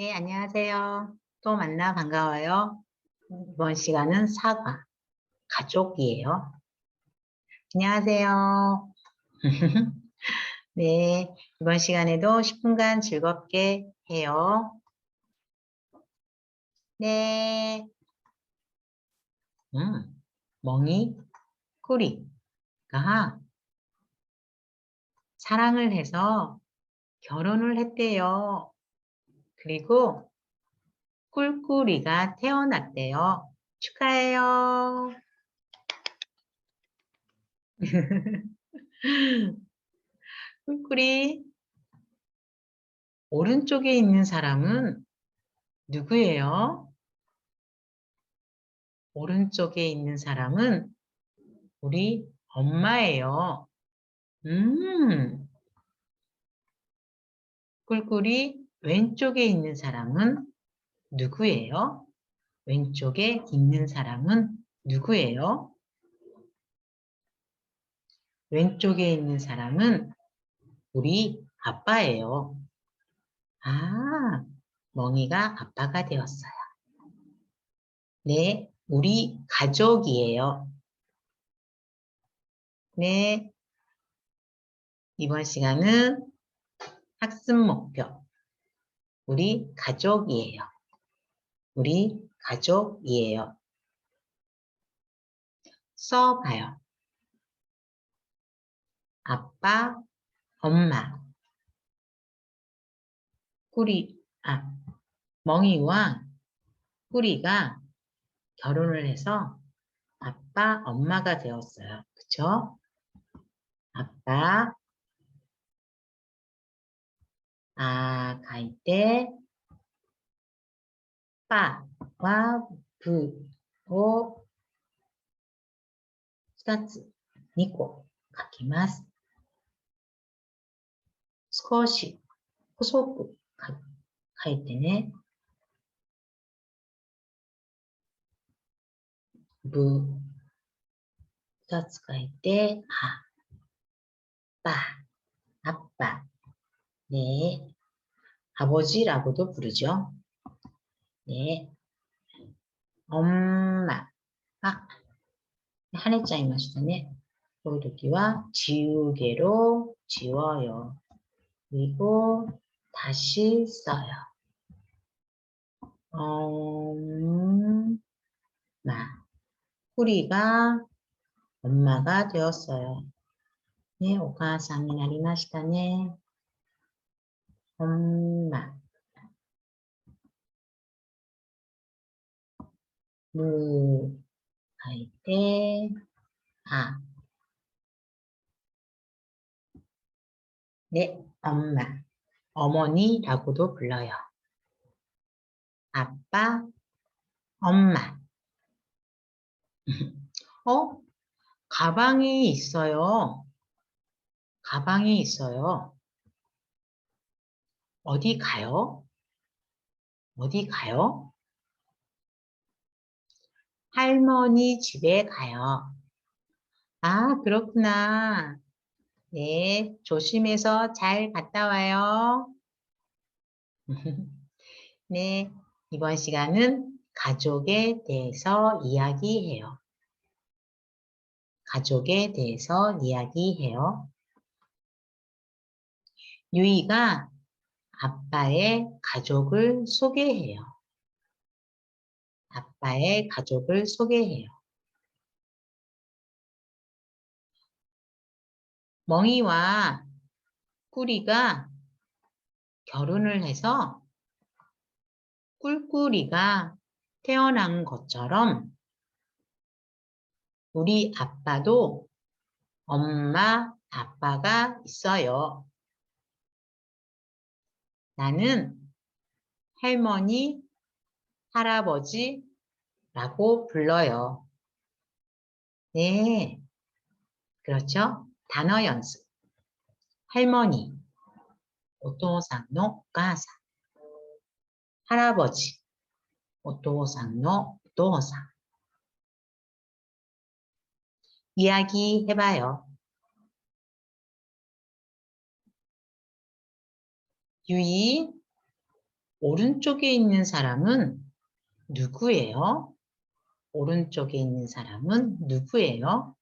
네, 안녕하세요. 또 만나 반가워요. 이번 시간은 사과, 가족이에요. 안녕하세요. 네, 이번 시간에도 10분간 즐겁게 해요. 네. 음, 멍이, 꾸리가 사랑을 해서 결혼을 했대요. 그리고 꿀꿀이가 태어났대요. 축하해요. 꿀꿀이 오른쪽에 있는 사람은 누구예요? 오른쪽에 있는 사람은 우리 엄마예요. 음. 꿀꿀이 왼쪽에 있는 사람은 누구예요? 왼쪽에 있는 사람은 누구예요? 왼쪽에 있는 사람은 우리 아빠예요. 아, 멍이가 아빠가 되었어요. 네, 우리 가족이에요. 네, 이번 시간은 학습 목표. 우리 가족이에요. 우리 가족이에요. 써봐요. 아빠, 엄마, 꾸리, 아, 멍이와 꾸리가 결혼을 해서 아빠, 엄마가 되었어요. 그쵸? 아빠, 아, 書いて、パ、ワ、プ、を2つ、2個書きます。少し細く書いてね。ぶ、2つ書いて、あ、ば、あっぱ、ねえ、 아버지라고도 부르죠. 네. 엄마. 아, 한해자이 마시다네. 보여두기와 지우개로 지워요. 그리고 다시 써요. 엄마. 꾸리가 엄마가 되었어요. 네, 오가상이 나리마시다네. 엄마. 무, 할 때, 아. 네, 엄마. 어머니라고도 불러요. 아빠, 엄마. 어? 가방이 있어요. 가방이 있어요. 어디 가요? 어디 가요? 할머니 집에 가요. 아, 그렇구나. 네, 조심해서 잘 갔다 와요. 네, 이번 시간은 가족에 대해서 이야기해요. 가족에 대해서 이야기해요. 유이가 아빠의 가족을 소개해요. 아빠의 가족을 소개해요. 멍이와 꾸리가 결혼을 해서 꿀꿀이가 태어난 것처럼 우리 아빠도 엄마, 아빠가 있어요. 나는 할머니, 할아버지라고 불러요. 네, 그렇죠? 단어 연습. 할머니, 오토상노 가사. 할아버지, 오토상노 오토상. 이야기 해봐요. 유이, 오른쪽에 있는 사람은 누구예요? 오른쪽에 있는 사람은 누구예요?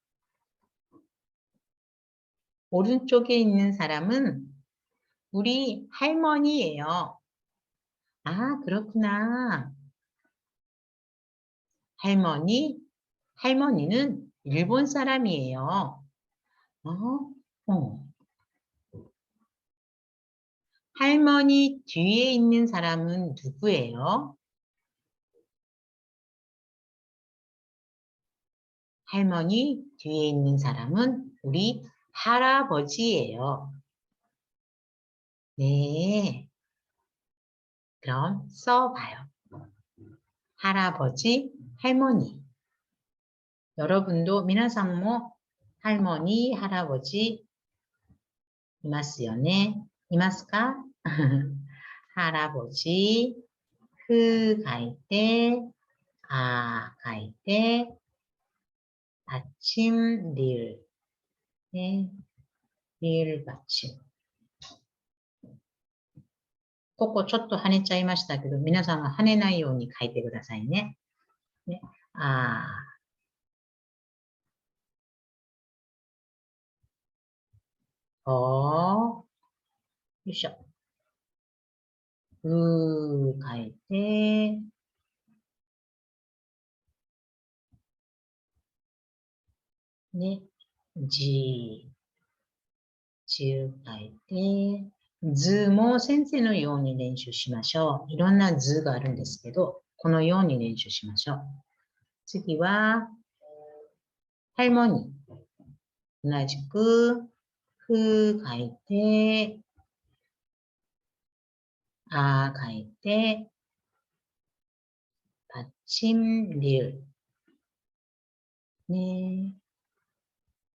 오른쪽에 있는 사람은 우리 할머니예요. 아, 그렇구나. 할머니, 할머니는 일본 사람이에요. 어, 어. 할머니 뒤에 있는 사람은 누구예요? 할머니 뒤에 있는 사람은 우리 할아버지예요. 네. 그럼 써봐요. 할아버지, 할머니. 여러분도 미나상모 할머니, 할아버지 이마스요네. 이마스까? 할아버지, 그 갈 때, 아 갈 때, 아침, 릴. 네, 릴 받침. ここちょっと跳ねちゃいましたけど、皆さんは跳ねないように書いてくださいね。ねあー。おー。よいしょ。 うー書いて、ね、じ、じ書いて、図も先生のように練習しましょう。いろんな図があるんですけど、このように練習しましょう。次は、할머니同じく、ふ書いて、 ああ書いて、パッチンリュウ。ね。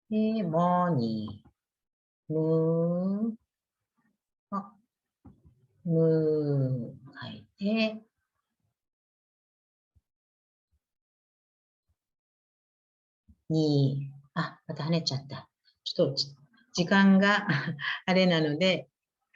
で、もに、む、あ、む、書いて、に、あ、また跳ねちゃった。ちょっと時間が あれなので、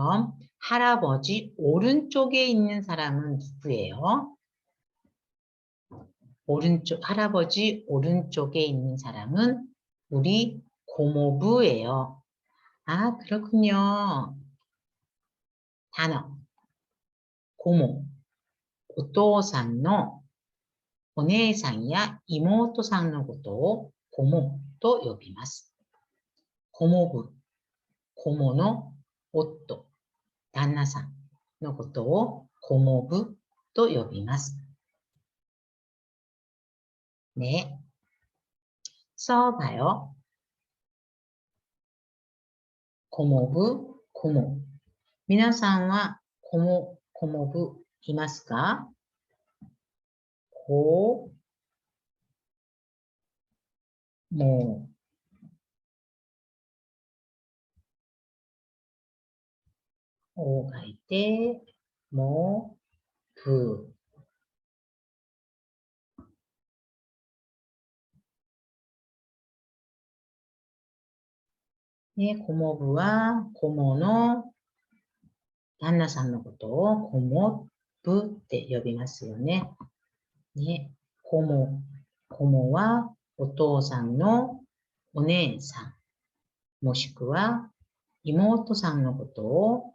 그럼 할아버지 오른쪽에 있는 사람은 누구예요? 오른쪽 할아버지 오른쪽에 있는 사람은 우리 고모부예요. 아 그렇군요. 단어 고모 오토상노 오네상이야 이모토상노고도 고모도 요비마스 고모부 고모노 오토 旦那さんのことをこもぶと呼びます。ね。そうだよ。こもぶ、こも。皆さんはこも、こもぶいますか？こう、もう。おがいて、も、ぶ。ね、こもぶは、こもの旦那さんのことをコモブって呼びますよね。ね、コモ、コモはお父さんのお姉さん、もしくは妹さんのことを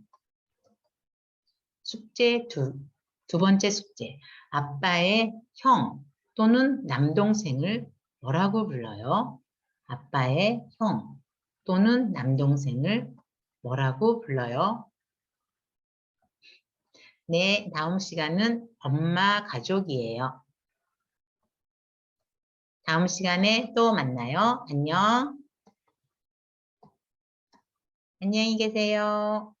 숙제 두, 두 번째 숙제. 아빠의 형 또는 남동생을 뭐라고 불러요? 아빠의 형 또는 남동생을 뭐라고 불러요? 네, 다음 시간은 엄마 가족이에요. 다음 시간에 또 만나요. 안녕. 안녕히 계세요.